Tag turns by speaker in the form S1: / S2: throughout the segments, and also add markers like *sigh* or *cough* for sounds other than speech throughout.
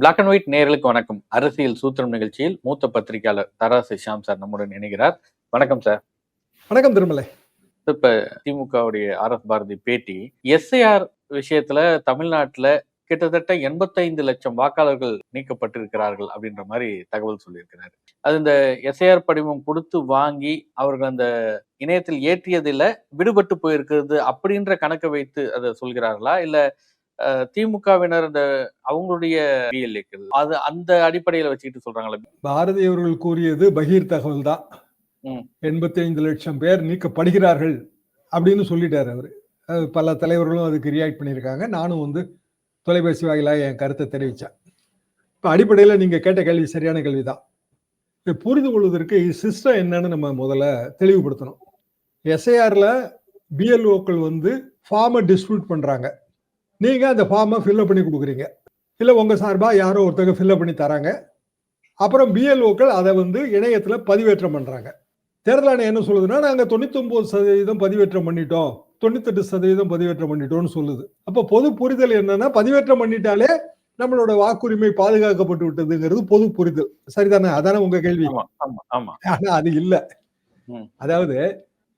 S1: Black and white நேர்களுக்கு வணக்கம். அரசியல் சூத்திரம் நிகழ்ச்சியில் மூத்த பத்திரிகையாளர் தராசு ஷாம் சார் நம்முடன் இணைகிறார். வணக்கம் சார்.
S2: வணக்கம் திருமலை.
S1: இப்ப திமுகவுடைய ஆர் எஸ் பாரதி பேட்டி. எஸ்ஐஆர் விஷயத்துல தமிழ்நாட்டுல கிட்டத்தட்ட எண்பத்தைந்து லட்சம் வாக்காளர்கள் நீக்கப்பட்டிருக்கிறார்கள் அப்படின்ற மாதிரி தகவல் சொல்லியிருக்கிறாரு. அது இந்த எஸ்ஐஆர் படிவம் கொடுத்து வாங்கி அவர்கள் அந்த இணையத்தில் ஏற்றியதில் விடுபட்டு போயிருக்கிறது அப்படின்ற கணக்கை வைத்து அதை சொல்கிறார்களா? இல்ல திமுகவினர் அந்த அவங்களுடைய அது அந்த அடிப்படையில வச்சுக்கிட்டு சொல்றாங்களா
S2: பாரதி அவர்கள் கூறியது பகீர் தகவல் தான். எண்பத்தி ஐந்து லட்சம் பேர் நீக்கப்படுகிறார்கள் அப்படின்னு சொல்லிட்டாரு அவரு. பல தலைவர்களும் அதுக்கு ரியாக்ட் பண்ணியிருக்காங்க. நானும் வந்து தொலைபேசி வாயிலாக என் கருத்தை தெரிவித்தேன் இப்போ அடிப்படையில் நீங்கள் கேட்ட கேள்வி சரியான கேள்வி தான். இதை புரிந்து கொள்வதற்கு சிஸ்டம் என்னன்னு நம்ம முதல்ல தெளிவுபடுத்தணும். எஸ்ஐஆரில் பிஎல்ஓக்கள் வந்து ஃபார்மை டிஸ்ட்ரிபியூட் பண்ணுறாங்க நீங்கள் அந்த ஃபார்மை ஃபில்அப் பண்ணி கொடுக்குறீங்க. இல்லை உங்கள் சார்பாக யாரோ ஒருத்தங்க ஃபில்அப் பண்ணி தராங்க. அப்புறம் பிஎல்ஓக்கள் அதை வந்து இணையத்தில் பதிவேற்றம் பண்ணுறாங்க தேர்தல் ஆணையம் என்ன சொல்லுதுன்னா நாங்கள் தொண்ணூத்தொம்பது சதவீதம் பதிவேற்றம் பண்ணிட்டோம். தொண்ணூத்தெட்டு சதவீதம் பதிவேற்றம் பண்ணிட்டோம்னு சொல்லுது. அப்போ பொது புரிதல் என்னன்னா பதிவேற்றம் பண்ணிட்டாலே நம்மளோட வாக்குரிமை பாதுகாக்கப்பட்டு விட்டதுங்கிறது பொது புரிதல். சரிதானே? அதானே உங்க கேள்வி?
S1: ஆமா ஆமா ஆமா.
S2: ஆனா அது இல்ல. அதாவது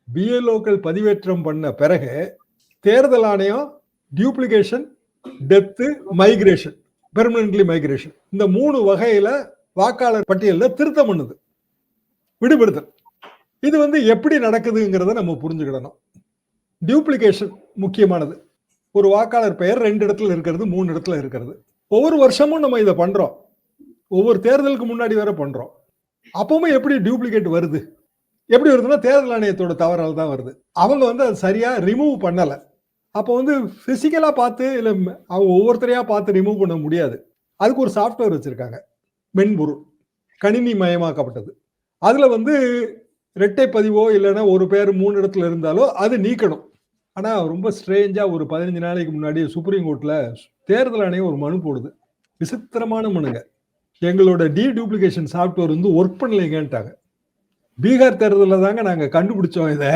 S2: பிஎல்ஓக்கள் பதிவேற்றம் பண்ண பிறகு தேர்தல் ஆணையம் duplication death migration permanently migration இந்த மூணு வகையில வாக்காளர் பட்டியலில் திருத்தம் பண்ணுது. விடுபடுதல். இது வந்து எப்படி நடக்குதுங்கிறத நம்ம புரிஞ்சுக்கிடணும். டியூப்ளிகேஷன் முக்கியமானது. ஒரு வாக்காளர் பெயர் ரெண்டு இடத்துல இருக்கிறது மூணு இடத்துல இருக்கிறது. ஒவ்வொரு வருஷமும் நம்ம இதை பண்றோம். ஒவ்வொரு தேர்தலுக்கு முன்னாடி வேற பண்றோம். அப்பவுமே எப்படி டியூப்ளிகேட் வருது? எப்படி வருதுன்னா தேர்தல் ஆணையத்தோட தவறால் தான் வருது. அவங்க வந்து அது சரியா ரிமூவ் பண்ணலை. அப்போ வந்து ஃபிசிக்கலாக பார்த்து இல்லை அவங்க ஒவ்வொருத்தரையாக பார்த்து ரிமூவ் பண்ண முடியாது. அதுக்கு ஒரு சாஃப்ட்வேர் வச்சுருக்காங்க. மென்பொருள். கணினி மயமாக்கப்பட்டது. அதில் வந்து ரெட்டை பதிவோ இல்லைன்னா ஒரு பேர் மூணு இடத்துல இருந்தாலோ அது நீக்கணும். ஆனால் ரொம்ப ஸ்ட்ரேஞ்சாக ஒரு பதினஞ்சு நாளைக்கு முன்னாடி சுப்ரீம் கோர்ட்டில் தேர்தல் ஆணையம் ஒரு மனு போடுது. விசித்திரமான மனுங்க. எங்களோட டி டூப்ளிகேஷன் சாஃப்ட்வேர் வந்து ஒர்க் பண்ணலைங்கன்ட்டாங்க. பீகார் தேர்தலில் தாங்க நாங்கள் கண்டுபிடிச்சோம் இதை.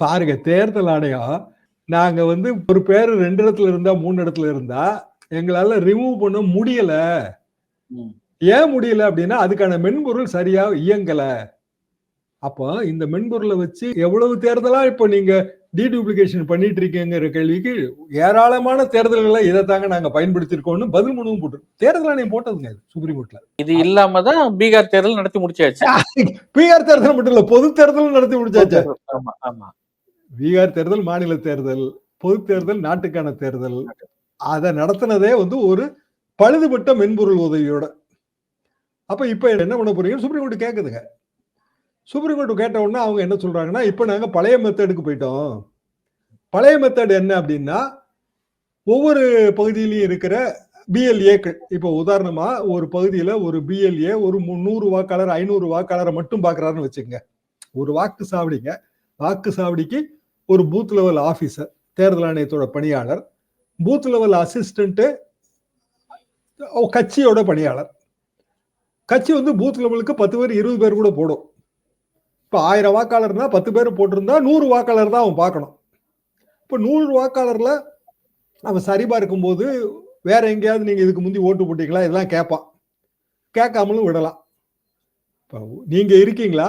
S2: பாருங்க தேர்தல் ஆணையம் நாங்க வந்து ஒரு பேர் ரெண்டு இடத்துல இருந்தா மூணு இடத்துல இருந்தா எங்களால ரிமூவ் பண்ண முடியல. ஏன் முடியல அப்படின்னா அதுக்கான மென்பொருள் சரியா இயங்கல. அப்போ இந்த மென்பொருளை வச்சு எவ்வளவு தேர்தலா இப்போ நீங்க டீடூப்ளிகேஷன் பண்ணிட்டு இருக்கீங்கிற கேள்விக்கு ஏராளமான தேர்தல்களை இதை தாங்க நாங்க பயன்படுத்தியிருக்கோம்னு பதில் மனுவும் போட்டு தேர்தல் ஆணையம் போட்டதுங்க சுப்ரீம் கோர்ட்ல
S1: இது இல்லாம தான் பீகார் தேர்தல் நடத்தி முடிச்சாச்சு. *laughs*
S2: பீகார் தேர்தல் மட்டும் இல்ல பொது தேர்தலும் நடத்தி முடிச்சாச்சு.
S1: ஆமா ஆமா.
S2: பீகார் தேர்தல் மாநில தேர்தல் பொது தேர்தல் நாட்டுக்கான தேர்தல். அதை நடத்தினதே வந்து ஒரு பழுதுபட்ட மென்பொருள் உதவியோட. அப்ப இப்ப என்ன பண்ண போறீங்கன்னு சுப்ரீம் கோர்ட் கேட்குதுங்க சுப்ரீம் கோர்ட் கேட்ட உடனே அவங்க என்ன சொல்றாங்கன்னா இப்ப நாங்க பழைய மெத்தடுக்கு போயிட்டோம். பழைய மெத்தட் என்ன அப்படின்னா ஒவ்வொரு பகுதியிலையும் இருக்கிற பிஎல்ஏக்கள் இப்போ உதாரணமா ஒரு பகுதியில ஒரு பிஎல்ஏ ஒரு முந்நூறு வாக்காளர் ஐநூறு வாக்காளரை மட்டும் பாக்குறாருன்னு வச்சுக்கோங்க. ஒரு வாக்கு சாவடிங்க. வாக்கு சாவடிக்கு ஒரு பூத் லெவல் ஆஃபீஸர் தேர்தல் ஆணையத்தோட பணியாளர் பூத் லெவல் அசிஸ்டண்ட்டு கட்சியோட பணியாளர். கட்சி வந்து பூத் லெவலுக்கு பத்து பேர் இருபது பேர் கூட போடும். இப்போ ஆயிரம் வாக்காளர்னா பத்து பேர் போட்டிருந்தா நூறு வாக்காளர் தான் அவன் பார்க்கணும். இப்போ நூறு வாக்காளரில் அவன் சரிபார்க்கும் போது வேற எங்கேயாவது நீங்கள் இதுக்கு முந்தி ஓட்டு போட்டிங்களா? இதெல்லாம் கேட்பான். கேட்காமலும் விடலாம். இப்போ நீங்கள் இருக்கீங்களா?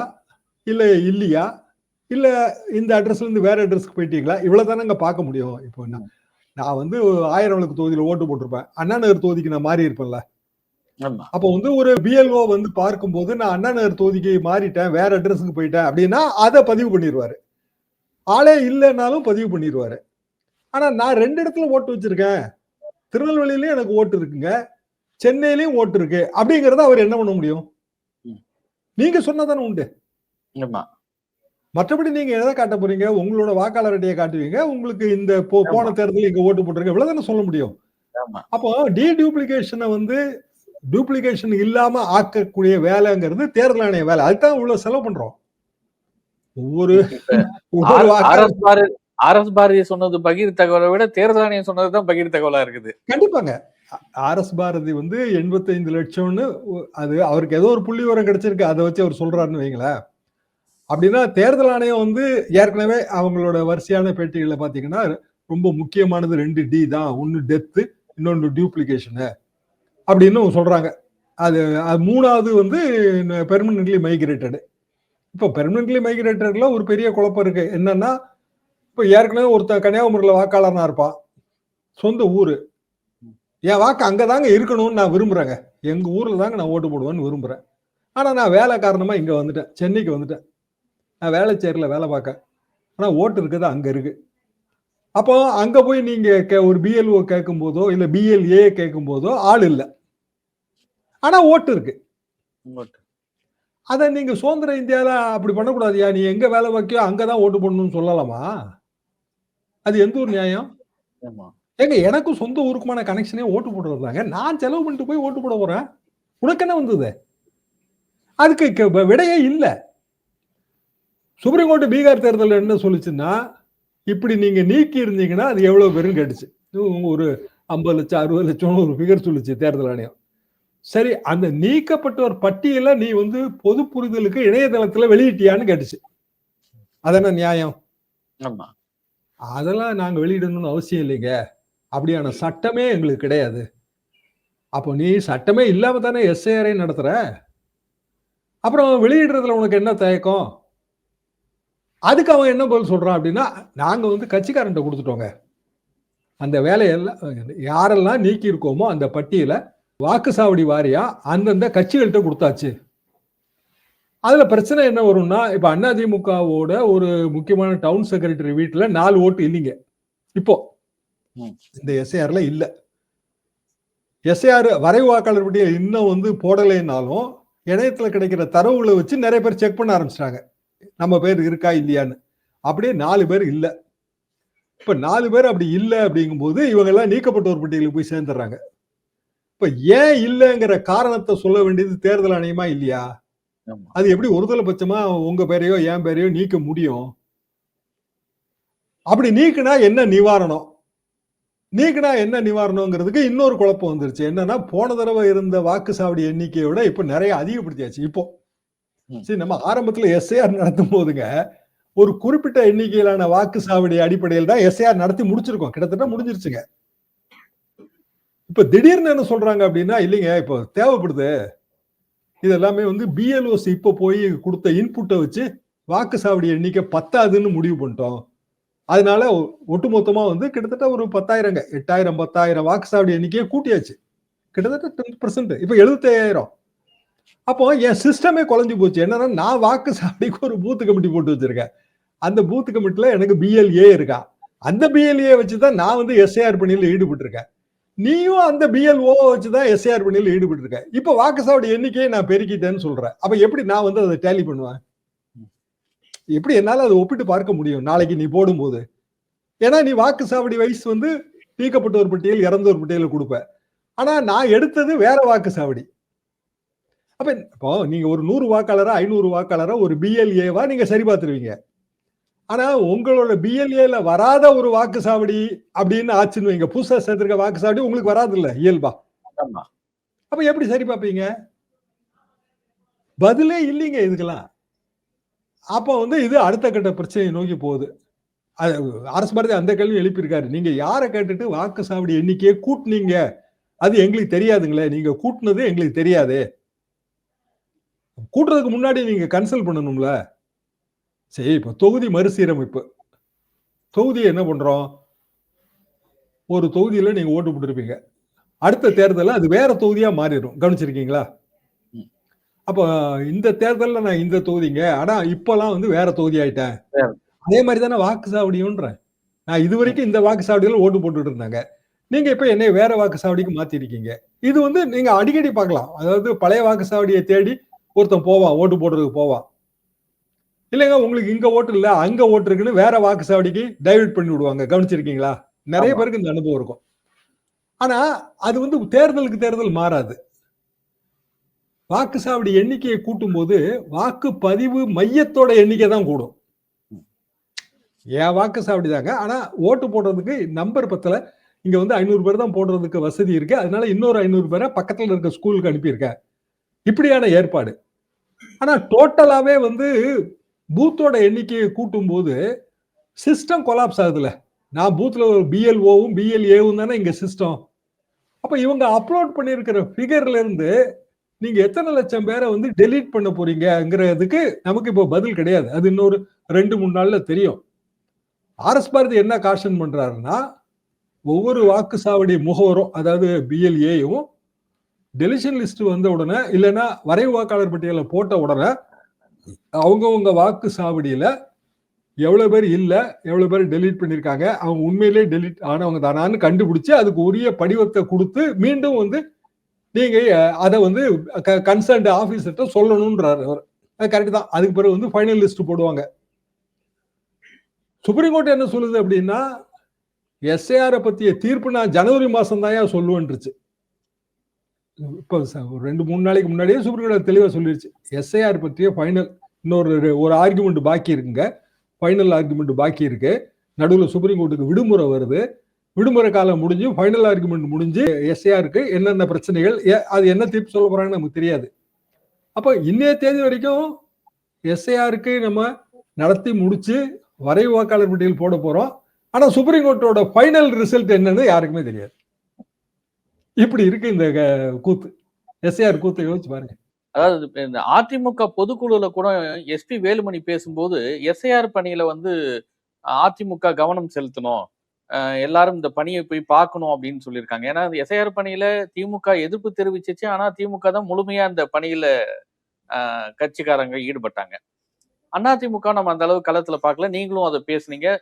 S2: இல்லை இல்லையா? இல்ல இந்த அட்ரஸ்ல இருந்து வேற அட்ரஸ்க்கு போயிட்டீங்களா? இவ்வளவு தானே பார்க்க முடியும். இப்போ நான் நான் வந்து ஆயிரம் விளக்கு தொகுதியில ஓட்டு போட்டிருப்பேன். அண்ணா நகர் தொகுதிக்கு நான் மாறி இருப்பேன்ல. அப்போ வந்து ஒரு பிஎல்ஓ வந்து பார்க்கும்போது நான் அண்ணா நகர் தொகுதிக்கு மாறிட்டேன் வேற அட்ரஸுக்கு போயிட்டேன் அப்படின்னா அதை பதிவு பண்ணிடுவாரு ஆளே இல்லைன்னாலும் பதிவு பண்ணிடுவாரு ஆனா நான் ரெண்டு இடத்துல ஓட்டு வச்சிருக்கேன். திருநெல்வேலியிலயும் எனக்கு ஓட்டு இருக்குங்க. சென்னையிலயும் ஓட்டு இருக்கு. அப்படிங்கறத அவர் என்ன பண்ண முடியும். நீங்க சொன்னதானே உண்டு. மற்றபடி நீங்க எதை காட்ட போறீங்க உங்களோட வாக்காளர் அட்டையை காட்டுவீங்க உங்களுக்கு இந்த போன
S1: ஆமா.
S2: தேர்தலில் இங்க ஓட்டு போட்டிருக்க இவ்வளவுதானே சொல்ல முடியும் அப்போ டி டூப்ளிகேஷனை வந்து டூப்ளிகேஷன் இல்லாம ஆக்கக்கூடிய வேலைங்கிறது தேர்தல் ஆணைய வேலை அதுதான் இவ்வளவு செலவு பண்றோம் ஒவ்வொரு ஒவ்வொரு
S1: ஆர்
S2: வாக்காளர்
S1: எஸ் பாரதி சொன்னது பகீர் தகவலை விட தேர்தல் ஆணையம் சொன்னதுதான் பகீர் தகவலா இருக்குது
S2: கண்டிப்பாங்க ஆர் எஸ் பாரதி வந்து 85 லட்சம்னு ஒ- அது அவருக்கு ஏதோ ஒரு புள்ளி விவரம் கிடைச்சிருக்கு அதை வச்சு அவர் சொல்றாருன்னு வைங்களேன் அப்படின்னா தேர்தல் ஆணையம் வந்து ஏற்கனவே அவங்களோட வரிசையான பேட்டிகளை பார்த்தீங்கன்னா ரொம்ப முக்கியமானது ரெண்டு டி தான். ஒன்று டெத்து இன்னொன்று டியூப்ளிகேஷனு அப்படின்னு சொல்கிறாங்க அது அது மூணாவது வந்து பெர்மனன்ட்லி மைக்ரேட்டடு இப்போ பெர்மனன்ட்லி மைக்ரேட்டடில் ஒரு பெரிய குழப்பம் இருக்குது என்னன்னா இப்போ ஏற்கனவே ஒருத்தன் கன்னியாகுமரியில் வாக்காளர்னா இருப்பான் சொந்த ஊர். என் வாக்கு அங்கதாங்க இருக்கணும்னு நான் விரும்புகிறேங்க எங்கள் ஊரில் தாங்க நான் ஓட்டு போடுவேன்னு விரும்புகிறேன் ஆனால் நான் வேலை காரணமாக இங்கே வந்துட்டேன். சென்னைக்கு வந்துட்டேன். நான் வேலைச்சேரியில் வேலை பார்க்க. ஆனா ஓட்டு இருக்குது அங்க இருக்கு. அப்போ அங்க போய் நீங்க கே- ஒரு பிஎல்ஓ கேட்கும் போதோ இல்ல பிஎல்ஏ கேட்கும் போதோ ஆள் இல்லை. ஆனா ஓட்டு இருக்கு. அதை நீங்க சுதந்திர இந்தியால அப்படி பண்ணக்கூடாதுயா? நீ எங்க வேலை வைக்கியோ அங்கதான் ஓட்டு போடணும்னு சொல்லலாமா? அது எந்த ஒரு நியாயம்? ஏங்க எனக்கும் சொந்த ஊருக்குமான கனெக்ஷனே ஓட்டு போடுறது தாங்க. நான் செலவு பண்ணிட்டு போய் ஓட்டு போட போறேன். உனக்கு என்ன வந்தது? அதுக்கு விடையே இல்லை. சுப்ரீம் கோர்ட் பீகார் தேர்தல் என்ன சொல்லுச்சுன்னா இப்படி நீங்க நீக்கி இருந்தீங்கன்னா அது எவ்வளவு பேரும் கேட்டுச்சு ஒரு ஐம்பது லட்சம் அறுபது லட்சம் ஒரு ஃபிகர் சொல்லுச்சு தேர்தல் ஆணையம். சரி அந்த நீக்கப்பட்டவர் பட்டியலை நீ வந்து பொது புரிதலுக்கு இணையதளத்துல வெளியிட்டியான்னு கேட்டுச்சு அதென்ன நியாயம்?
S1: ஆமா.
S2: அதெல்லாம் நாங்க வெளியிடணும்னு அவசியம் இல்லைங்க. அப்படியான சட்டமே எங்களுக்கு கிடையாது. அப்போ நீ சட்டமே இல்லாம தானே எஸ்ஐஆரே நடத்துற? அப்புறம் வெளியிடுறதுல உனக்கு என்ன தயக்கம்? அதுக்கு அவன் என்ன பதில் சொல்றான் அப்படின்னா நாங்க வந்து கட்சிக்காரன்ட்ட கொடுத்துட்டோங்க. அந்த வேலையெல்லாம் யாரெல்லாம் நீக்கி இருக்கோமோ அந்த பட்டியலை வாக்குச்சாவடி வாரியா அந்தந்த கட்சிகள்கிட்ட கொடுத்தாச்சு. அதுல பிரச்சனை என்ன வரும்னா இப்ப அதிமுகவோட ஒரு முக்கியமான டவுன் செக்ரட்டரி வீட்டுல நாலு ஓட்டு இல்லைங்க. இப்போ. இந்த எஸ்ஐஆர்ல இல்ல. எஸ்ஐஆர் வரைவு வாக்காளர் பட்டியல் இன்னும் வந்து போடலைன்னாலும் இணையத்துல கிடைக்கிற தரவுகளை வச்சு நிறைய பேர் செக் பண்ண ஆரம்பிச்சிட்டாங்க. நம்ம பேர் இருக்கா இல்லையான்னு. அப்படியே நாலு பேர் இல்ல. இப்ப நாலு பேர் அப்படி இல்ல அப்படிங்கும்போது இவங்க எல்லாம் நீக்கப்பட்டோர் பட்டியலுக்கு போய் சேர்ந்துடுறாங்க. இப்ப ஏன் இல்லைங்கிற காரணத்தை சொல்ல வேண்டியது தேர்தல் ஆணையமா இல்லையா? அது எப்படி ஒருதலை பட்சமா உங்க பேரையோ என் பேரையோ நீக்க முடியும்? அப்படி நீக்கினா என்ன நிவாரணம்? நீக்கினா என்ன நிவாரணங்கிறதுக்கு இன்னொரு குழப்பம் வந்துருச்சு. என்னன்னா போன தடவை இருந்த வாக்குச்சாவடி எண்ணிக்கையை விட இப்ப நிறைய அதிகப்படுத்தியாச்சு. இப்போ. சரி நம்ம ஆரம்பத்துல எஸ்ஐஆர் நடத்தும் போதுங்க ஒரு குறிப்பிட்ட எண்ணிக்கையிலான வாக்கு சாவடி அடிப்படையில் தான் எஸ்ஐஆர் நடத்தி முடிச்சிருக்கோம். கிட்டத்தட்ட முடிஞ்சிருச்சுங்க. இப்ப திடீர்னு என்ன சொல்றாங்க அப்படின்னா இல்லைங்க இப்போ தேவைப்படுது. இது எல்லாமே வந்து பிஎல்ஓஸ் இப்போ போய் கொடுத்த இன்புட்டை வச்சு வாக்குச்சாவடி எண்ணிக்கை பத்தாதுன்னு முடிவு பண்ணிட்டோம். அதனால ஒ- ஒட்டுமொத்தமா வந்து கிட்டத்தட்ட ஒரு பத்தாயிரங்க. எட்டாயிரம் பத்தாயிரம் வாக்கு சாவடி எண்ணிக்கையை கூட்டியாச்சு. கிட்டத்தட்ட டென் பர்சன்ட் இப்போ எழுபத்தாயிரம் அப்போ என் சிஸ்டமே குழஞ்சி போச்சு. என்னன்னா நான் வாக்கு சாவடிக்கு ஒரு பூத்து கமிட்டி போட்டு வச்சிருக்கேன். அந்த பூத்து கமிட்டில எனக்கு பிஎல்ஏ இருக்கா? அந்த பிஎல்ஏ வச்சுதான் நான் வந்து எஸ்ஏஆர் பணியில் ஈடுபட்டிருக்கேன். நீயும் அந்த பிஎல்ஓ வச்சுதான் எஸ்ஏஆர் பணியில் ஈடுபட்டிருக்க வாக்கு சாவடி எண்ணிக்கையை நான் பெருக்கிட்டேன்னு சொல்றேன். அப்ப எப்படி நான் வந்து அதை டேலி பண்ணுவேன்? எப்படி என்னால் அதை ஒப்பிட்டு பார்க்க முடியும்? நாளைக்கு நீ போடும்போது. ஏன்னா நீ வாக்குச்சாவடி வயசு வந்து நீக்கப்பட்டோர் பட்டியல் இறந்தோர் பட்டியலில் கொடுப்ப. ஆனா நான் எடுத்தது வேற வாக்குச்சாவடி அப்ப இப்போ நீங்க ஒரு நூறு வாக்காளரா ஐநூறு வாக்காளரா ஒரு பிஎல்ஏவா நீங்க சரி பார்த்துருவீங்க. ஆனா உங்களோட பிஎல்ஏல வராத ஒரு வாக்குச்சாவடி அப்படின்னு ஆச்சுன்னு வைங்க. புதுசா சேர்த்திருக்க வாக்குச்சாவடி உங்களுக்கு வராது இல்ல இயல்பா அப்ப எப்படி சரி பார்ப்பீங்க? பதிலே இல்லைங்க இதுக்கெல்லாம். அப்ப வந்து இது அடுத்த கட்ட பிரச்சனையை நோக்கி போகுது. அது அரசு பாரதி அந்த கேள்வி எழுப்பியிருக்காரு. நீங்க யாரை கேட்டுட்டு வாக்குச்சாவடி எண்ணிக்கையை கூட்டுனீங்க? அது எங்களுக்கு தெரியாதுங்களே. நீங்க கூட்டுனது எங்களுக்கு தெரியாது. கூட்டுறதுக்கு முன்னாடி நீங்க கன்சல்ட் பண்ணணும்ல? சரி இப்ப தொகுதி மறுசீரமைப்பு. தொகுதி என்ன பண்றோம்? ஒரு தொகுதியில நீங்க ஓட்டு போட்டிருப்பீங்க. அடுத்த தேர்தல்ல அது வேற தொகுதியா மாறிடும். கவனிச்சிருக்கீங்களா. அப்ப இந்த தேர்தல்ல நான் இந்த தொகுதிங்க. ஆனா இப்பெல்லாம் வந்து வேற தொகுதி ஆயிட்டேன். அதே மாதிரி தானே வாக்குச்சாவடியும்ன்றேன் நான் இது வரைக்கும் இந்த வாக்குச்சாவடியில ஓட்டு போட்டுட்டு இருந்தாங்க. நீங்க இப்ப என்னை வேற வாக்குச்சாவடிக்கு மாத்திருக்கீங்க. இது வந்து நீங்க அடிக்கடி பார்க்கலாம். அதாவது பழைய வாக்குச்சாவடியை தேடி ஒருத்தன் போவான் ஓட்டு போடுறதுக்கு போவான் இல்லைங்க உங்களுக்கு இங்க ஓட்டு இல்ல அங்க ஓட்டு இருக்குன்னு வேற வாக்குச்சாவடிக்கு டைவர்ட் பண்ணி விடுவாங்க. கவனிச்சிருக்கீங்களா? நிறைய. பேருக்கு இந்த அனுபவம் இருக்கும். ஆனா அது வந்து தேர்தலுக்கு தேர்தல் மாறாது. வாக்குச்சாவடி எண்ணிக்கையை கூட்டும் போது வாக்குப்பதிவு மையத்தோட எண்ணிக்கை தான் கூடும். என் வாக்குச்சாவடி தாங்க. ஆனா ஓட்டு போடுறதுக்கு நம்பர் பத்தல இங்க வந்து ஐநூறு பேர் தான் போடுறதுக்கு வசதி இருக்கு. அதனால இன்னொரு ஐநூறு பேரை பக்கத்துல இருக்க ஸ்கூலுக்கு அனுப்பியிருக்கேன். இப்படியான ஏற்பாடு. ஆனா டோட்டலாவே வந்து பூத்தோட எண்ணிக்கையை கூட்டும் போது சிஸ்டம் கொலாப்ஸ் ஆகுதுல. நான் பூத்தில் ஒரு பிஎல்ஓவும் பிஎல்ஏவும் தானே இங்கே சிஸ்டம் அப்போ இவங்க அப்லோட் பண்ணியிருக்கிற ஃபிகர்லேருந்து நீங்கள் எத்தனை லட்சம் பேரை வந்து டெலீட் பண்ண போறீங்கங்கிறதுக்கு நமக்கு இப்போ பதில் கிடையாது. அது இன்னொரு ரெண்டு மூணு நாளில் தெரியும். ஆர்எஸ் பாரதி என்ன காஷன் பண்ணுறாருன்னா ஒவ்வொரு வாக்குச்சாவடி முகவரும் அதாவது பிஎல்ஏயும் டெலிஷன் லிஸ்ட் வந்த உடனே இல்லைன்னா வரைவு வாக்காளர் பட்டியலை போட்ட உடனே அவங்கவுங்க வாக்கு சாவடியில எவ்வளோ பேர் இல்லை எவ்வளோ பேர் டெலீட் பண்ணியிருக்காங்க அவங்க உண்மையிலேயே டெலீட் ஆனவங்க தானான்னு கண்டுபிடிச்சி அதுக்கு உரிய படிவத்தை கொடுத்து மீண்டும் வந்து நீங்கள் அதை வந்து கன்சர்ன்ட் ஆஃபீஸர்கிட்ட சொல்லணுன்றார் அவர். அது கரெக்ட் தான். அதுக்கு பிறகு வந்து ஃபைனல் லிஸ்ட் போடுவாங்க. சுப்ரீம் கோர்ட் என்ன சொல்லுது அப்படின்னா எஸ்ஏஆரை பற்றிய தீர்ப்பு நான் ஜனவரி மாதம் தான் சொல்லுவேன்ருச்சு இப்போ ஒரு ரெண்டு மூணு நாளைக்கு முன்னாடியே சுப்ரீம் கோர்ட் தெளிவாக சொல்லிருச்சு. எஸ்ஐஆர் பற்றிய ஃபைனல் இன்னொரு ஒரு ஆர்குமெண்ட் பாக்கி இருக்குங்க. ஃபைனல் ஆர்குமெண்ட் பாக்கி இருக்கு. நடுவில் சுப்ரீம் கோர்ட்டுக்கு விடுமுறை வருது. விடுமுறை காலம் முடிஞ்சு ஃபைனல் ஆர்குமெண்ட் முடிஞ்சு எஸ்ஐஆருக்கு என்னென்ன பிரச்சனைகள் அது என்ன தீர்ப்பு சொல்ல போறாங்கன்னு நமக்கு தெரியாது. அப்போ இன்னைய தேதி வரைக்கும் எஸ்ஐஆருக்கு நம்ம நடத்தி முடிச்சு வரைவு வாக்காளர் பட்டியல் போட போறோம். ஆனால் சுப்ரீம் கோர்ட்டோட ஃபைனல் ரிசல்ட் என்னன்னு யாருக்குமே தெரியாது. இப்படி இருக்கு இந்த க- கூத்து. எஸ்ஐஆர் கூத்தை யோசிச்சு பாருங்க.
S1: அதாவது இந்த அதிமுக பொதுக்குழுல கூட எஸ்பி வேலுமணி பேசும்போது எஸ்ஐஆர் பணியில வந்து அதிமுக கவனம் செலுத்தணும். எல்லாரும் இந்த பணியை போய் பார்க்கணும் அப்படின்னு சொல்லியிருக்காங்க. ஏன்னா எஸ்ஐஆர் பணியில திமுக எதிர்ப்பு தெரிவிச்சிச்சு. ஆனா திமுக தான் முழுமையா இந்த பணியில கட்சிக்காரங்க ஈடுபட்டாங்க. அதிமுக நம்ம அந்த அளவு களத்துல பார்க்கல. நீங்களும் அதை பேசுனீங்க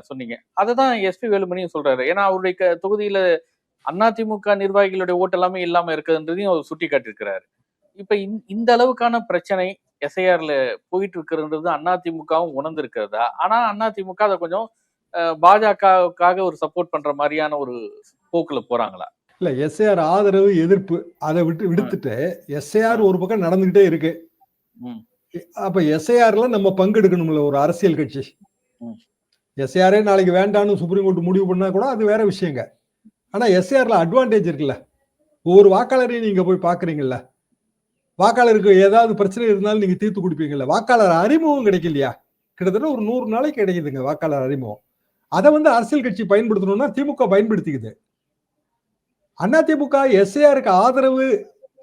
S1: சொன்னீங்க. அதை தான் எஸ்பி வேலுமணியும் சொல்றாரு. ஏன்னா அவருடைய க- தொகுதியில அதிமுக நிர்வாகிகளுடைய ஓட்டு எல்லாமே இல்லாம இருக்குதுன்றதையும் அவர் சுட்டி காட்டியிருக்கிறாரு இப்ப இந்த- அளவுக்கான பிரச்சனை எஸ்ஐஆர்ல போயிட்டு இருக்கிறது அதிமுகவும் உணர்ந்திருக்கிறதா? ஆனா அதிமுக அதை கொஞ்சம் பாஜகவுக்காக ஒரு சப்போர்ட் பண்ற மாதிரியான ஒரு போக்குல போறாங்களா?
S2: இல்ல எஸ்ஏஆர் ஆதரவு எதிர்ப்பு அதை விட்டு விடுத்துட்டு எஸ்ஏஆர் ஒரு பக்கம் நடந்துகிட்டே இருக்கு. அப்ப எஸ்ஏஆர்ல நம்ம பங்கெடுக்கணும்ல ஒரு அரசியல் கட்சி.
S1: ம்.
S2: எஸ்ஏஆரே நாளைக்கு வேண்டாம்னு சுப்ரீம் கோர்ட் முடிவு பண்ணா கூட அது வேற விஷயங்க. ஆனால் எஸ்ஏஆர்ல அட்வான்டேஜ் இருக்குல்ல. ஒவ்வொரு வாக்காளரையும் நீங்கள் போய் பார்க்குறீங்கல்ல வாக்காளருக்கு ஏதாவது பிரச்சனை இருந்தாலும் நீங்கள் தீர்த்து கொடுப்பீங்கல்ல. வாக்காளர் அறிமுகம் கிடைக்கலையா? கிட்டத்தட்ட ஒரு நூறு நாளைக்கு கிடைக்குதுங்க வாக்காளர் அறிமுகம். அதை வந்து அரசியல் கட்சி பயன்படுத்தணும்னா திமுக பயன்படுத்திக்குது. அதிமுக எஸ்ஏஆருக்கு ஆதரவு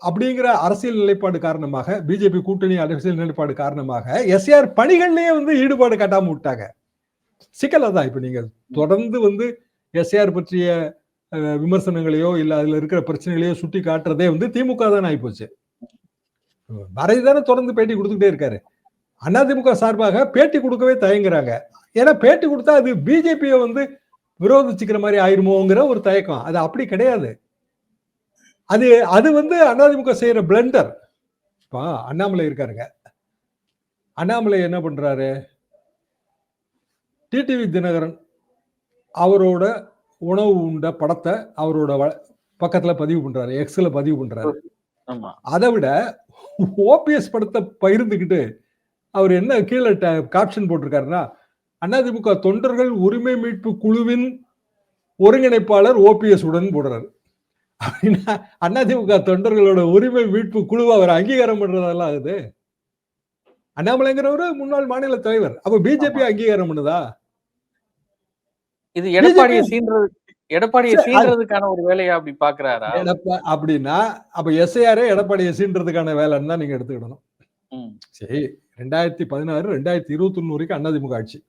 S2: அப்படிங்கிற அரசியல் நிலைப்பாடு காரணமாக பிஜேபி கூட்டணி அரசியல் நிலைப்பாடு காரணமாக எஸ்ஏஆர் பணிகள்லயே வந்து ஈடுபாடு காட்டாம விட்டாங்க. சிக்கல் தான் இப்ப நீங்க தொடர்ந்து வந்து எஸ்ஏஆர் பற்றிய விமர்சனங்களையோ இல்லை அதில் இருக்கிற பிரச்சனைகளையோ சுட்டி காட்டுறதே வந்து திமுக தானே ஆகிப்போச்சு பாரதி தானே தொடர்ந்து பேட்டி கொடுத்துக்கிட்டே இருக்காரு. அதிமுக சார்பாக பேட்டி கொடுக்கவே தயங்குறாங்க. ஏன்னா பேட்டி கொடுத்தா அது பிஜேபியை வந்து விரோதிச்சுக்கிற மாதிரி ஆயிருமோங்கிற ஒரு தயக்கம். அது அப்படி கிடையாது. அது அது வந்து அதிமுக செய்யற பிளண்டர் இப்போ அண்ணாமலை இருக்காருங்க. அண்ணாமலை என்ன பண்றாரு? டிடிவி தினகரன் அவரோட உணவு உண்ட படத்தை அவரோட பக்கத்துல பதிவு பண்றாரு எக்ஸ்ல பதிவு பண்றாரு. அதை விட ஓபிஎஸ் படத்தை பகிர்ந்துக்கிட்டு அவர் என்ன கீழே காப்ஷன் போட்டிருக்காருன்னா அதிமுக தொண்டர்கள் உரிமை மீட்பு குழுவின் ஒருங்கிணைப்பாளர் ஓபிஎஸ் உடன் போடுறாரு. அப்படின்னா அதிமுக தொண்டர்களோட உரிமை மீட்பு குழுவை அவர் அங்கீகாரம் பண்றதெல்லாம் ஆகுது. அண்ணாமலைங்கிறவரு முன்னாள் மாநில தலைவர். அப்ப பிஜேபி அங்கீகாரம் பண்ணுதா?
S1: இது எடப்பாடியை சீன்றது எடப்பாடியை சீன்றதுக்கான ஒரு வேலையா அப்படி பாக்குறாரா?
S2: எடப்பா அப்படின்னா அப்ப எஸ்ஐஆரே எடப்பாடியை சீன்றதுக்கான வேலைன்னு தான் நீங்க எடுத்துக்கிடணும். சரி ரெண்டாயிரத்தி பதினாறு ரெண்டாயிரத்தி இருபத்தி ஒண்ணு வரைக்கும் அதிமுக ஆட்சி.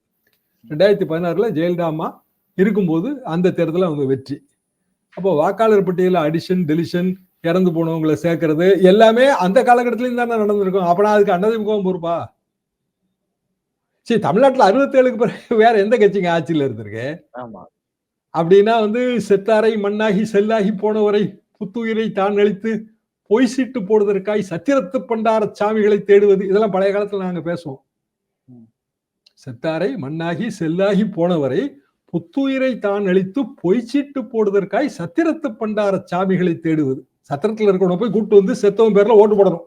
S2: ரெண்டாயிரத்தி பதினாறுல ஜெயலலிதா அம்மா இருக்கும்போது அந்த தேர்தலில் அவங்க வெற்றி. அப்போ வாக்காளர் பட்டியல அடிஷன் டெலிஷன் இறந்து போனவங்களை சேர்க்கறது எல்லாமே அந்த காலகட்டத்திலையும் தானே நடந்திருக்கும். அப்பனா அதுக்கு அதிமுகவும் பொறுப்பா? சரி தமிழ்நாட்டுல அறுபத்தேழுக்கு பிறகு *laughs* வேற எந்த கட்சிங்க ஆட்சியில இருந்திருக்கு
S1: ஆமா
S2: அப்படின்னா வந்து செத்தாரை மண்ணாகி செல்லாகி போனவரை புத்துயிரை தான் அழித்து பொய் சீட்டு போடுவதற்காய் சத்திரத்து பண்டார சாமிகளை தேடுவது இதெல்லாம் பழைய காலத்துல நாங்க பேசுவோம். செத்தாரை மண்ணாகி செல்லாகி போனவரை புத்துயிரை தான் அழித்து பொய் சீட்டு போடுவதற்காய் சத்திரத்து பண்டார சாமிகளை தேடுவது சத்திரத்துல இருக்கவன போய் கூட்டு வந்து செத்தவன் பேர்ல ஓட்டு போடணும்.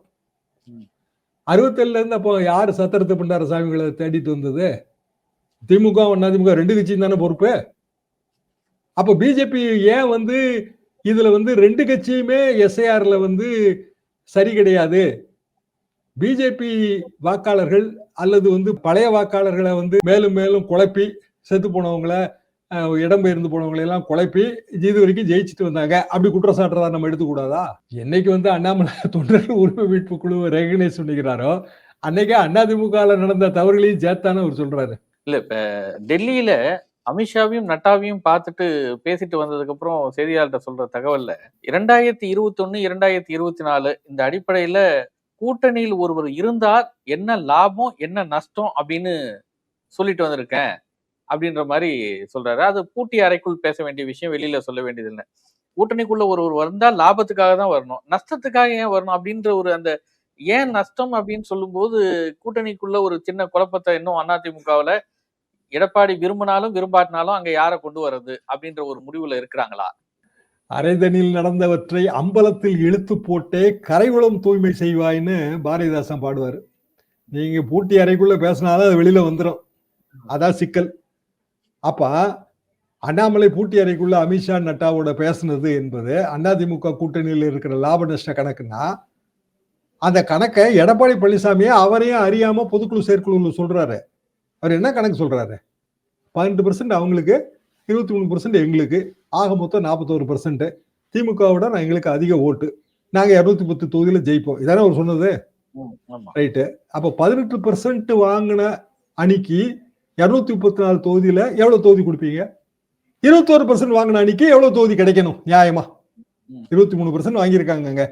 S2: அறுபத்தேழுலேருந்து அப்போ யார் சத்திரத்து பண்டார சாமிகளை தேடிட்டு வந்தது? திமுக அதிமுக ரெண்டு கட்சியும் தானே பொறுப்பு? அப்போ பிஜேபி ஏன் வந்து இதில் வந்து ரெண்டு கட்சியுமே எஸ்ஐஆரில் வந்து சரி கிடையாது? பிஜேபி வாக்காளர்கள் அல்லது வந்து பழைய வாக்காளர்களை வந்து மேலும் மேலும் குழப்பி செத்து போனவங்கள இடம்பெயர்ந்து போனவங்களை எல்லாம் குழப்பி இது வரைக்கும் ஜெயிச்சுட்டு வந்தாங்க. அப்படி குற்றச்சாட்டுறதா நம்ம எடுத்துக்கூடாதா? என்னைக்கு வந்து அண்ணாமலை *laughs* தொண்டர்கள் உரிமை மீட்பு குழு ரெகனைஸ் பண்ணிக்கிறாரோ அன்னைக்கே அதிமுகல நடந்த தவறுகளையும் சேர்த்தானே அவர் சொல்றாரு.
S1: இல்ல இப்ப டெல்லியில அமித்ஷாவையும் நட்டாவையும் பார்த்துட்டு பேசிட்டு வந்ததுக்கு அப்புறம் செய்தியாளர்கிட்ட சொல்ற தகவல்ல இரண்டாயிரத்தி இருபத்தி ஒன்னு இரண்டாயிரத்தி இருபத்தி நாலு இந்த அடிப்படையில கூட்டணியில் ஒருவர் இருந்தால் என்ன லாபம் என்ன நஷ்டம் அப்படின்னு சொல்லிட்டு வந்திருக்கேன். அப்படின்ற மாதிரி சொல்றாரு. அது பூட்டி அறைக்குள் பேச வேண்டிய விஷயம் வெளியில சொல்ல வேண்டியது இல்லை கூட்டணிக்குள்ள ஒருவர் வந்தால் லாபத்துக்காக தான் வரணும். நஷ்டத்துக்காக ஏன் வரணும் அப்படின்ற ஒரு அந்த ஏன் நஷ்டம் அப்படின்னு சொல்லும்போது கூட்டணிக்குள்ள ஒரு சின்ன குழப்பத்தை இன்னும் அதிமுகவில் எடப்பாடி விரும்பினாலும் விரும்பாட்டினாலும் அங்க யாரை கொண்டு வர்றது அப்படின்ற ஒரு முடிவுல இருக்கிறாங்களா?
S2: அரைதனில் நடந்தவற்றை அம்பலத்தில் இழுத்து போட்டே கரைகுளம் தூய்மை செய்வாய்ன்னு பாரதிதாசன் பாடுவார். நீங்க பூட்டி அறைக்குள்ள பேசினாலும் அது வெளியில வந்துடும் அதான் சிக்கல். அப்ப அண்ணாமலை பூட்டி அறைக்குள்ள அமித்ஷா நட்டாவோட பேசுனது என்பது அதிமுக கூட்டணியில் இருக்கிற லாப நஷ்ட கணக்குன்னா அந்த கணக்கை எடப்பாடி பழனிசாமியே அவரையும் அறியாம பொதுக்குழு செயற்குழு சொல்றாரு. அவர் என்ன கணக்கு சொல்றாரு? பதினெட்டு பர்சன்ட் அவங்களுக்கு இருபத்தி மூணு பர்சன்ட் எங்களுக்கு ஆக மொத்தம் நாற்பத்தோரு பர்சன்ட் திமுகவோட நான் எங்களுக்கு அதிக ஓட்டு. நாங்க இருநூத்தி பத்து தொகுதியில ஜெயிப்போம். இதானே அவர் சொன்னது? ரைட்டு அப்போ பதினெட்டு பர்சன்ட் வாங்கின அணிக்கு இருநூத்தி முப்பத்தி நாலு தொகுதியில எவ்வளவு தொகுதி கொடுப்பீங்க? இருபத்தோரு பர்சன்ட் வாங்கின அணிக்கு எவ்வளவு தொகுதி கிடைக்கணும்? நியாயமா. இருபத்தி மூணு பர்சன்ட் வாங்கியிருக்காங்கங்க.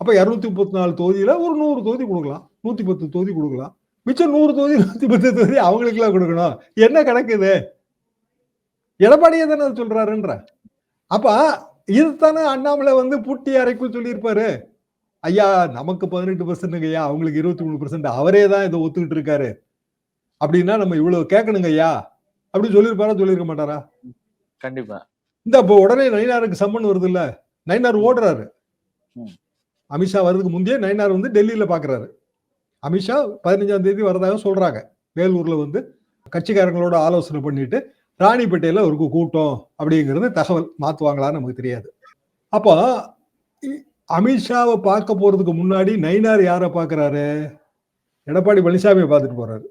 S2: அப்ப இருநூத்தி முப்பத்தி நாலு தொகுதியில ஒரு நூறு தொகுதி கொடுக்கலாம். நூத்தி பத்து தொகுதி கொடுக்கலாம். மிச்சம் நூறு தொகுதி நூத்தி பத்து தொகுதி அவங்களுக்குலாம் கொடுக்கணும். என்ன கணக்கு இது? எடப்பாடியே தானே அது சொல்றாருன்ற. அப்ப இதுதானே அண்ணாமலை வந்து பூட்டி அறைக்குள் சொல்லியிருப்பாரு. ஐயா நமக்கு பதினெட்டு பர்சன்ட் ஐயா அவங்களுக்கு இருபத்தி மூணு பர்சன்ட் அவரே தான் இதை ஒத்துக்கிட்டு இருக்காரு. அப்படின்னா நம்ம இவ்வளவு கேட்கணுங்க ஐயா. அப்படி சொல்லியிருப்பாரா சொல்லியிருக்க மாட்டாரா?
S1: கண்டிப்பா.
S2: இந்த இப்போ உடனே நயினாருக்கு சம்மன் வருது இல்ல நயினார் ஓடுறாரு. அமித்ஷா வர்றதுக்கு முந்தைய நயினார் வந்து டெல்லியில பாக்குறாரு. அமித்ஷா பதினஞ்சாம் தேதி வரதாக சொல்றாங்க. வேலூர்ல வந்து கட்சிக்காரங்களோட ஆலோசனை பண்ணிட்டு ராணிப்பேட்டையில ஒரு கூட்டம் அப்படிங்கிறது தகவல் மாத்துவாங்களான்னு நமக்கு தெரியாது. அப்போ அமித்ஷாவை பார்க்க போறதுக்கு முன்னாடி நயினார் யாரை பார்க்கறாரு எடப்பாடி பழனிசாமியை பார்த்துட்டு போறாரு.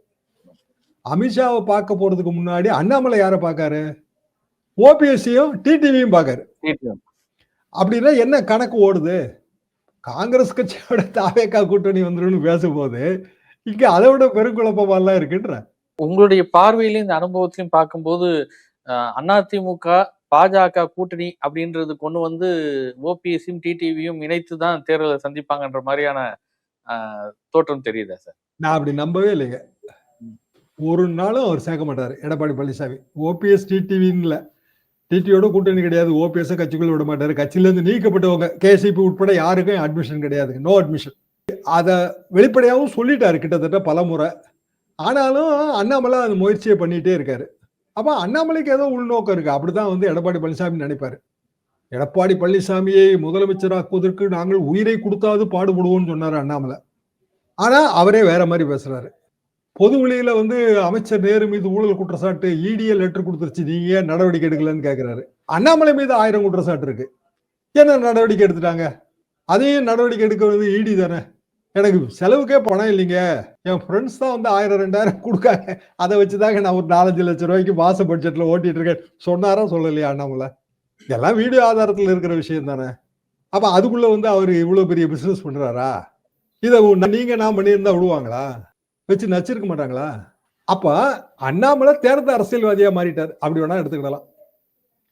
S2: அமித்ஷாவை பார்க்க போறதுக்கு முன்னாடி அண்ணாமலை யாரை பார்க்காரு? ஓபிஎஸ்சியும் டிடிவியும் பார்க்காரு. அப்படின்னா என்ன கணக்கு ஓடுது? காங்கிரஸ் கட்சியோட தாவேக்கா கூட்டணி வந்துருன்னு பேசும்போது இங்க அதை விட பெருங்குழப்பமாலாம் இருக்குன்ற.
S1: உங்களுடைய பார்வையிலும் இந்த அனுபவத்திலையும் பார்க்கும்போது அதிமுக பாஜக கூட்டணி அப்படின்றது கொண்டு வந்து ஓபிஎஸ்சியும் டிடிவியும் இணைத்து தான் தேர்தலை சந்திப்பாங்கன்ற மாதிரியான தோற்றம் தெரியுதா சார்?
S2: நான் அப்படி நம்பவே இல்லைங்க. ஒரு நாளும் அவர் சேர்க்க மாட்டார். எடப்பாடி பழனிசாமி. ஓபிஎஸ் டிடிவின்னு இல்ல டிடியோட கூட்டணி கிடையாது. ஓபிஎஸ் கட்சிக்குள்ள விட மாட்டார். கட்சியிலேருந்து நீக்கப்பட்டவங்க கேசிபி உட்பட யாருக்கும் அட்மிஷன் கிடையாது. நோ அட்மிஷன் அதை வெளிப்படையாகவும் சொல்லிட்டாரு கிட்டத்தட்ட பல முறை ஆனாலும் அண்ணாமலை அந்த முயற்சியை பண்ணிட்டே இருக்காரு. அப்போ அண்ணாமலைக்கு ஏதோ உள்நோக்கம் இருக்கு. அப்படிதான் வந்து எடப்பாடி பழனிசாமி நினைப்பாரு. எடப்பாடி பழனிசாமியை முதலமைச்சராக்குவதற்கு நாங்கள் உயிரை கொடுத்தாவது பாடுபடுவோம்னு சொன்னார் அண்ணாமலை. ஆனால் அவரே வேற மாதிரி பேசுறாரு. பொது வெளியில வந்து அமைச்சர் நேரு மீது ஊழல் குற்றச்சாட்டு இடிய லெட்டர் கொடுத்துருச்சு. நீங்க ஏன் நடவடிக்கை எடுக்கலன்னு கேக்குறாரு. அண்ணாமலை மீது ஆயிரம் குற்றச்சாட்டு இருக்கு. என்ன நடவடிக்கை எடுத்துட்டாங்க? அதையும் நடவடிக்கை எடுக்கிறது இடி தானே? எனக்கு செலவுக்கே பணம் இல்லைங்க. என் ஃப்ரெண்ட்ஸ் தான் வந்து ஆயிரம் ரெண்டாயிரம் கொடுக்காங்க. அதை வச்சுதாங்க நான் ஒரு நாலஞ்சு லட்சம் ரூபாய்க்கு மாச பட்ஜெட்ல ஓட்டிட்டு இருக்கேன். சொன்னாரா சொல்லலையா அண்ணாமலை? இதெல்லாம் வீடியோ ஆதாரத்தில் இருக்கிற விஷயம் தானே. அப்ப அதுக்குள்ள வந்து அவர் இவ்வளவு பெரிய பிசினஸ் பண்றாரா? இதை நீங்க நான் பண்ணியிருந்தா விடுவாங்களா? வச்சு நச்சிருக்க மாட்டாங்களா? அப்ப அண்ணாமலை தேர்ந்த அரசியல்வாதியா மாறிட்டார். அப்படி வேணா எடுத்துக்கிடலாம்.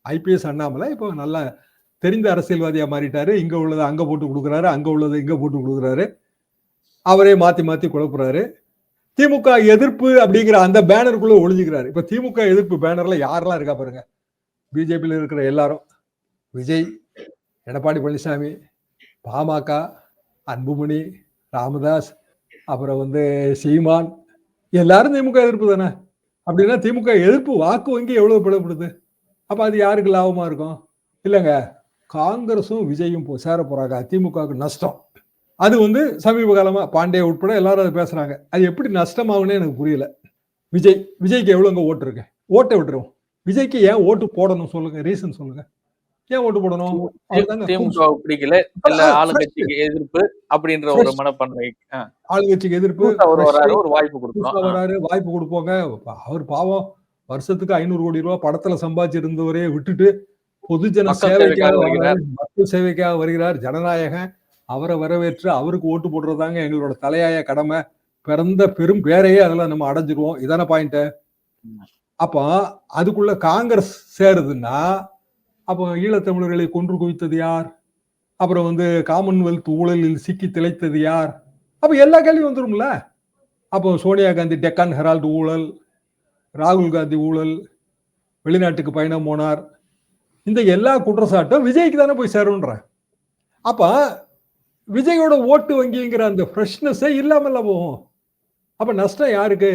S2: ஐபிஎஸ் அண்ணாமலை இப்போ நல்லா தெரிந்த அரசியல்வாதியா மாறிட்டாரு. இங்க உள்ளதை அங்க போட்டு கொடுக்குறாரு. அங்க உள்ளதை இங்க போட்டு கொடுக்குறாரு. அவரே மாத்தி மாத்தி குழப்புறாரு. திமுக எதிர்ப்பு அப்படிங்கிற அந்த பேனருக்குள்ள ஒழிஞ்சுக்கிறாரு இப்ப திமுக எதிர்ப்பு பேனர்ல யாரெல்லாம் இருக்கா பாருங்க. பிஜேபியில் இருக்கிற எல்லாரும். விஜய் எடப்பாடி பழனிசாமி பாமக அன்புமணி ராமதாஸ் அப்புறம் வந்து சீமான். எல்லாரும் திமுக எதிர்ப்பு தானே? அப்படின்னா திமுக எதிர்ப்பு வாக்கு வங்கி எவ்வளவு பிளப்படுது அப்ப அது யாருக்கு லாபமா இருக்கும்? இல்லைங்க. காங்கிரஸும் விஜயும் போ சேர போறாங்க. திமுகவுக்கு நஷ்டம். அது வந்து சமீப காலமா பாண்டே உட்பட எல்லாரும் அதை பேசுறாங்க. அது எப்படி நஷ்டமாகுன்னே எனக்கு புரியல. விஜய் விஜய்க்கு எவ்வளோங்க ஓட்டு இருக்கு? ஓட்டை விட்டுருவோம். விஜய்க்கு ஏன் ஓட்டு போடணும் சொல்லுங்க ரீசன் சொல்லுங்க. ஏன் ஓட்டு போடணும்?
S1: திமுக பிடிக்கல. இல்ல ஆளுங்கட்சிக்கு எதிர்ப்பு அப்படின்ற ஒரு மனப்பான்மை.
S2: ஆளுங்கட்சிக்கு எதிர்ப்பு
S1: ஒரு வராரு ஒரு வாய்ப்பு கொடுக்கணும்.
S2: வராரு வாய்ப்பு கொடுப்போங்க. அவர் பாவம். வருஷத்துக்கு ஐநூறு கோடி ரூபாய் படத்துல சம்பாதிச்சு இருந்தவரே விட்டுட்டு பொதுஜன சேவைக்காக வருகிறார். மக்கள் சேவைக்காக வருகிறார். ஜனநாயகன் அவரை வரவேற்று அவருக்கு ஓட்டு போடுறதாங்க எங்களோட தலையாய கடமை. பிறந்த பெரும் பேரையே அதுல நம்ம அடைஞ்சிருவோம். இதான பாயிண்ட். அப்போ அதுக்குள்ள காங்கிரஸ் சேருதுன்னா அப்போ ஈழத்தமிழர்களை கொன்று குவித்தது யார்? அப்புறம் வந்து காமன்வெல்த் ஊழலில் சிக்கி திளைத்தது யார்? அப்போ எல்லா கேள்வியும் வந்துடும்ல அப்போ சோனியா காந்தி டெக்கான் ஹெரால்டு ஊழல் ராகுல் காந்தி ஊழல் வெளிநாட்டுக்கு பயணம் போனார். இந்த எல்லா குற்றச்சாட்டும் விஜய்க்கு தானே போய் சேரும்ன்றேன் அப்போ விஜயோட ஓட்டு வங்கிங்கிற அந்த ஃப்ரெஷ்னஸே இல்லாமல் போகும். அப்போ நஷ்டம் யாருக்கு?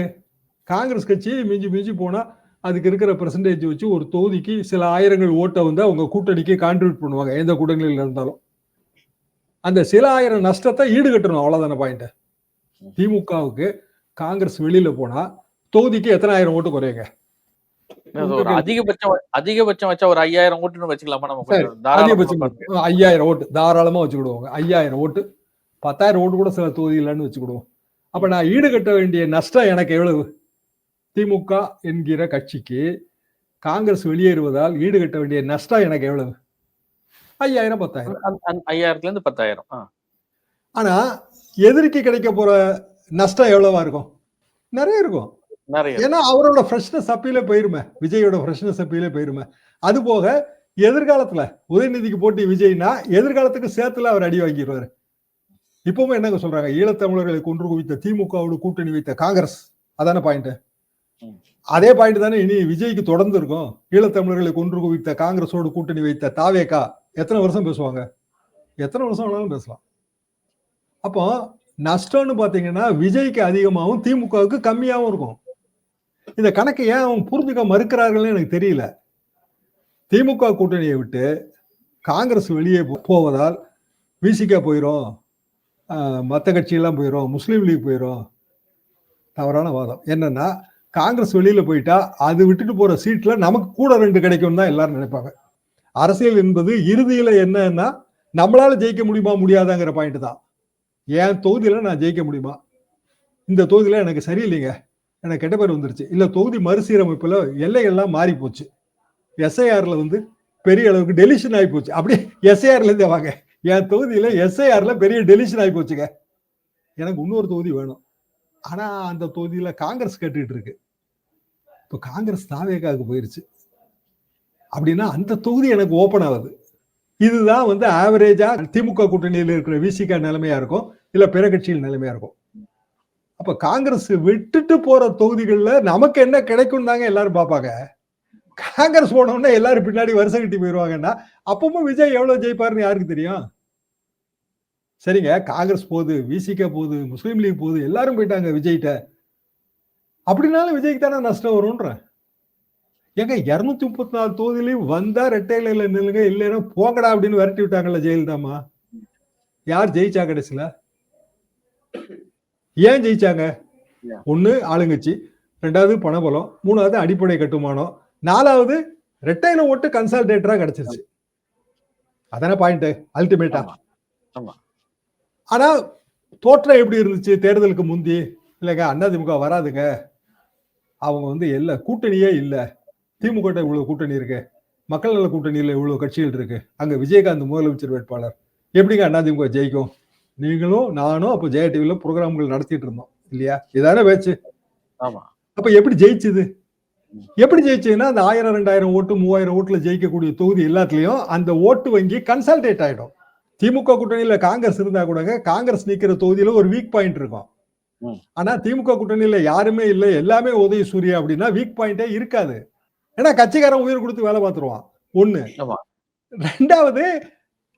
S2: காங்கிரஸ் கட்சி மிஞ்சி மிஞ்சி போனால் அதுக்கு இருக்கிற பெர்சன்டேஜ் வச்சு ஒரு தொகுதிக்கு சில ஆயிரங்கள் ஓட்டை வந்து அவங்க கூட்டணிக்கு கான்ட்ரிபியூட் பண்ணுவாங்க எந்த கூட்டணியில் இருந்தாலும். அந்த சில ஆயிரம் நஷ்டத்தை ஈடுகட்டணும் அவ்வளவுதானே பாயிண்ட் திமுகவுக்கு காங்கிரஸ் வெளியில போனா தொகுதிக்கு எத்தனை ஆயிரம் ஓட்டு குறையுங்க?
S1: அதிகபட்சம் அதிகபட்சம் வச்சா ஒரு ஐயாயிரம் ஓட்டுன்னு வச்சுக்கலாமா நம்ம
S2: அதிகபட்சம். ஐயாயிரம் ஓட்டு தாராளமா வச்சுக்கிடுவாங்க. ஐயாயிரம் ஓட்டு பத்தாயிரம் ஓட்டு கூட சில தொகுதி இல்லைன்னு வச்சுக்கிடுவோம். அப்ப நான் ஈடுகட்ட வேண்டிய நஷ்டம் எனக்கு எவ்வளவு? திமுக என்கிற கட்சிக்கு காங்கிரஸ் வெளியேறுவதால் ஈடுகட்ட வேண்டிய நஷ்டம் எனக்கு எவ்வளவு? ஐயாயிரம் பத்தாயிரம்.
S1: ஐயாயிரத்துல இருந்து பத்தாயிரம்.
S2: ஆனா எதிரிக்கு கிடைக்க போற நஷ்டம் எவ்வளவா இருக்கும்? நிறைய இருக்கும்.
S1: நிறைய.
S2: ஏன்னா அவரோட ஃப்ரெஷ்னஸ் அப்பீலே போயிருமே. விஜயோட ஃப்ரெஷ்னஸ் அப்பீலே போயிருமே. அது போக எதிர்காலத்துல உதயநிதிக்கு போட்டி விஜய்னா எதிர்காலத்துக்கு சேர்த்துல அவர் அடி வாங்கிடுவாரு. இப்பவும் என்னங்க சொல்றாங்க? ஈழத்தமிழர்களை கொன்று குவித்த திமுகவோடு கூட்டணி வைத்த காங்கிரஸ். அதான பாயிண்ட். அதே பாயிண்ட் தானே இனி விஜய்க்கு தொடர்ந்து இருக்கும். ஈழத்தமிழர்களை கொன்று குவித்த காங்கிரஸோடு கூட்டணி வைத்த தாவேகா எத்தனை வருஷம் பேசுவாங்க? எத்தனை வருஷம் வேணாலும் பேசலாம். அப்போ நஷ்டம்னு பார்த்தீங்கன்னா விஜய்க்கு அதிகமாகவும் திமுகவுக்கு கம்மியாகவும் இருக்கும். இந்த கணக்கை ஏன் அவங்க புரிஞ்சுக்க மறுக்கிறார்கள்னு எனக்கு தெரியல. திமுக கூட்டணியை விட்டு காங்கிரஸ் வெளியே போ- போவதால் விசிகா போயிடும் மற்ற கட்சியெல்லாம் போயிடும் முஸ்லீம் லீக் போயிடும் தவறான வாதம். என்னன்னா காங்கிரஸ் வெளியில போயிட்டா அது விட்டுட்டு போற சீட்ல நமக்கு கூட ரெண்டு கிடைக்கும் தான் எல்லாரும் நினைப்பாங்க. அரசியல் என்பது இறுதியில என்னன்னா நம்மளால ஜெயிக்க முடியுமா முடியாதாங்கிற பாயிண்ட் தான். என் தொகுதியில நான் ஜெயிக்க முடியுமா? இந்த தொகுதியில எனக்கு சரியில்லைங்க. எனக்கு கெட்ட பேர் வந்துருச்சு. இல்ல தொகுதி மறுசீரமைப்புல எல்லைகள்லாம் மாறி போச்சு எஸ்ஐஆர்ல வந்து பெரிய அளவுக்கு டெலிஷன் ஆகி போச்சு அப்படியே எஸ்ஐஆர்ல இருந்தே வாங்க. என் தொகுதியில எஸ்ஐஆர்ல பெரிய டெலிஷன் ஆகி போச்சுங்க எனக்கு இன்னொரு தொகுதி வேணும். ஆனா அந்த தொகுதியில காங்கிரஸ் கட்டிட்டு இருக்கு. இப்போ காங்கிரஸ் தாவேகாவுக்கு போயிருச்சு. அப்படின்னா அந்த தொகுதி எனக்கு ஓப்பன் ஆகுது. இதுதான் வந்து ஆவரேஜா திமுக கூட்டணியில் இருக்கிற விசிக நிலைமையா இருக்கும். இல்ல பிற கட்சியில் நிலைமையா இருக்கும். அப்ப காங்கிரஸ் விட்டுட்டு போற தொகுதிகளில் நமக்கு என்ன கிடைக்கும் தாங்க எல்லாரும் பார்ப்பாங்க. காங்கிரஸ் போனோம்னா எல்லாரும் பின்னாடி வருஷம் கட்டி போயிடுவாங்கன்னா அப்பவும் விஜய் எவ்வளவு ஜெயிப்பாருன்னு யாருக்கு தெரியும்? சரிங்க காங்கிரஸ் போகுது விசிக போகுது முஸ்லீம் லீக் போகுது எல்லாரும் போயிட்டாங்க விஜய்கிட்ட. அப்படின்னாலும் விஜய்க்கு தானே நஷ்டம் வரும்ன்ற? ஏங்க இருநூத்தி முப்பத்தி நாலு தொகுதியிலையும் வந்தா ரெட்டையில நில்லுங்க இல்லைன்னா போங்கடா அப்படின்னு விரட்டி விட்டாங்கல்ல ஜெயலலிதாமா யார் ஜெயிச்சா கடைசியில? ஏன் ஜெயிச்சாங்க? ஒண்ணு ஆளுங்கட்சி. ரெண்டாவது பணபலம். மூணாவது அடிப்படை கட்டுமானம். நாலாவது ரெட்டையில ஓட்டு கன்சால்டேட்டரா கிடைச்சிருச்சு. அதானே பாயிண்ட் அல்டிமேட்டா. ஆனா தோற்றம் எப்படி இருந்துச்சு? தேர்தலுக்கு முந்தி. இல்லைங்க அதிமுக வராதுங்க. அவங்க வந்து இல்ல கூட்டணியே இல்ல. திமுக ட்ட இவ்வளவு கூட்டணி இருக்கு. மக்கள் நல கூட்டணியில இவ்வளவு கட்சிகள் இருக்கு. அங்க விஜயகாந்த் முதலமைச்சர் வேட்பாளர். எப்படிங்க அதிமுக ஜெயிக்கும்? நீங்களும் நானும் அப்போ ஜெய டிவில ப்ரோக்ராம்கள் நடத்திட்டு இருந்தோம். இல்லையா? இதானே பேச்சு.
S1: ஆமா.
S2: அப்ப எப்படி ஜெயிச்சது? எப்படி ஜெயிச்சதுன்னா அந்த ஆயிரம் ரெண்டாயிரம் ஓட்டு மூவாயிரம் ஓட்டுல ஜெயிக்கக்கூடிய தொகுதி எல்லாத்துலயும் அந்த ஓட்டு வங்கி கன்சல்டேட் ஆயிடும். திமுக கூட்டணியில காங்கிரஸ் இருந்தா கூட காங்கிரஸ் நிக்கிற தொகுதியில ஒரு வீக் பாயிண்ட் இருக்கும். ஆனா திமுக கூட்டணியில யாருமே இல்லை. எல்லாமே உதய சூர்யா அப்படின்னா வீக் பாயிண்டே இருக்காது. ஏன்னா கட்சிக்காரன் உயிர் கொடுத்து வேலை பார்த்துருவான். ஒண்ணு.
S1: ஆமா.
S2: ரெண்டாவது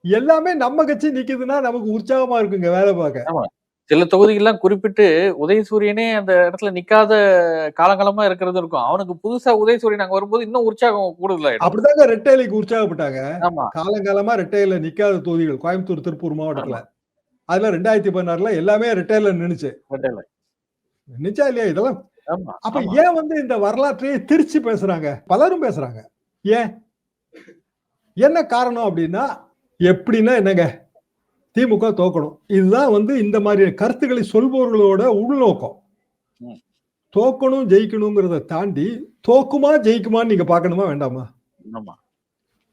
S2: எல்லாமே நம்ம கட்சி நிக்குதுன்னா நமக்கு உற்சாகமா இருக்குங்க வேலை பார்க்க.
S1: சில தொகுதிகள்லாம் குறிப்பிட்டு உதயசூரியனே அந்த இடத்துல நிக்காத காலகாலமா இருக்கிறது இருக்கும். அவனுக்கு புதுசா உதயசூரியன் அங்க வரும்போது இன்னும் உற்சாகம் கூடுதலாயிடும்
S2: அப்படிதாங்க ரெட்டைலைக்கு உற்சாகப்பட்டாங்க.
S1: ஆமா.
S2: காலங்காலமா ரெட்டையில நிக்காத தொகுதிகள். கோயம்புத்தூர் திருப்பூர் மாவட்டத்துல. அதுல ரெண்டாயிரத்தி பதினாறுல எல்லாமே ரெட்டையில நின்னுச்சு.
S1: ரெட்டையில.
S2: நிச்சா இல்லையா இதெல்லாம்? அப்ப. ஏன் வந்து இந்த வரலாற்றையே திருச்சி பேசுறாங்க? பலரும் பேசுறாங்க. ஏன்? என்ன காரணம் அப்படின்னா எப்படின்னா என்னங்க? திமுக தோக்கணும். இதுதான் வந்து இந்த மாதிரி கருத்துக்களை சொல்பவர்களோட உள்நோக்கம். தோக்கணும் ஜெயிக்கணுங்கிறத தாண்டி தோக்குமா ஜெயிக்குமான்னு நீங்க பார்க்கணுமா வேண்டாமா?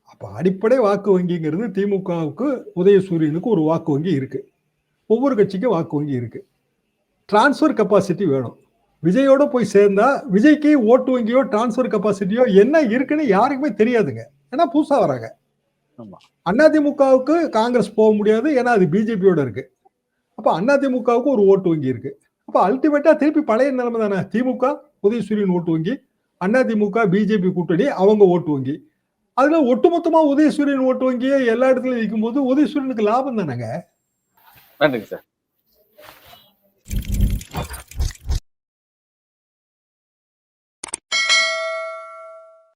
S2: அப்ப அடிப்படை வாக்கு வங்கிங்கிறது திமுகவுக்கு உதயசூரியனுக்கு ஒரு வாக்கு வங்கி இருக்கு. ஒவ்வொரு கட்சிக்கும் வாக்கு வங்கி இருக்கு. டிரான்ஸ்ஃபர் கெப்பாசிட்டி வேணும். விஜயோட போய் சேர்ந்தா விஜய்க்கு ஓட்டு வங்கியோ டிரான்ஸ்ஃபர் கெப்பாசிட்டியோ என்ன இருக்குன்னு யாருக்குமே தெரியாதுங்க. ஏன்னா புதுசா வராங்க. அதிமுகவுக்கு காங்கிரஸ் போக முடியாது ஏன்னா அது பிஜேபியோட இருக்கு. அப்ப அதிமுகவுக்கு ஒரு ஓட்டு வங்கி இருக்கு. அப்ப அல்டிமேட்டா திருப்பி பழைய நிலைமை தானே? திமுக உதயசூரியன் ஓட்டு வங்கி அதிமுக பிஜேபி கூட்டணி அவங்க ஓட்டு வங்கி. அதுல ஒட்டுமொத்தமா உதயசூரியன் ஓட்டு வங்கியே எல்லா இடத்துலயும் வைக்கும்போது உதயசூரியனுக்கு லாபம் தானேங்க?
S1: நன்றிங்க சார்.